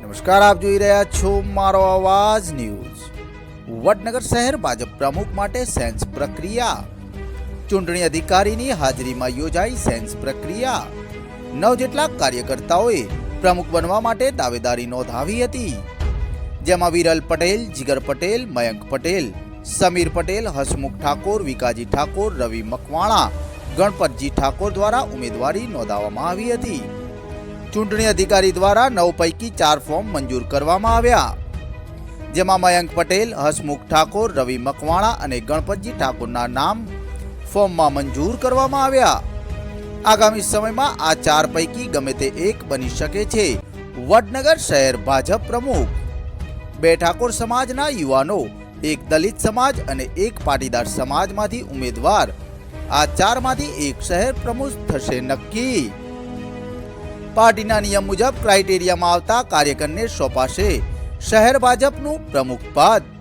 નમસ્કાર, આપ જોઈ રહ્યા છો મારો અવાજ ન્યૂઝ. વડનગર શહેર ભાજપ પ્રમુખ માટે સેન્સ પ્રક્રિયા. ચૂંટણી અધિકારીની હાજરીમાં યોજાઈ સેન્સ પ્રક્રિયા. નવ જેટલા કાર્યકર્તાઓએ પ્રમુખ બનવા માટે દાવેદારી નોંધાવી હતી. જેમાં વિરલ પટેલ, જીગર પટેલ, મયંક પટેલ, સમીર પટેલ, હસમુખ ઠાકોર, વિકાજી ઠાકોર, રવિ મકવાણા, ગણપતજી ઠાકોર દ્વારા ઉમેદવારી નોંધાવવામાં આવી હતી. ચૂંટણી અધિકારી દ્વારા નવ પૈકી ચાર ફોર્મ મંજૂર કરવામાં આવ્યા. જેમાં મયંક પટેલ, હસમુખ ઠાકોર, રવિ મકવાણા અને ગણપતજી ઠાકોરના નામ ફોર્મમાં મંજૂર કરવામાં આવ્યા. આગામી સમયમાં આ ચાર પૈકી ગમે તે એક બની શકે છે. વડનગર શહેર ભાજપ પ્રમુખ. બે ઠાકોર સમાજના યુવાનો, એક દલિત સમાજ અને એક પાટીદાર સમાજમાંથી ઉમેદવાર. આ ચારમાંથી એક શહેર પ્રમુખ થશે નક્કી. પાર્ટીના નિયમ મુજબ ક્રાઇટેરિયામાં આવતા કાર્યકરને સોંપાશે. શહેર ભાજપનું પ્રમુખ પદ.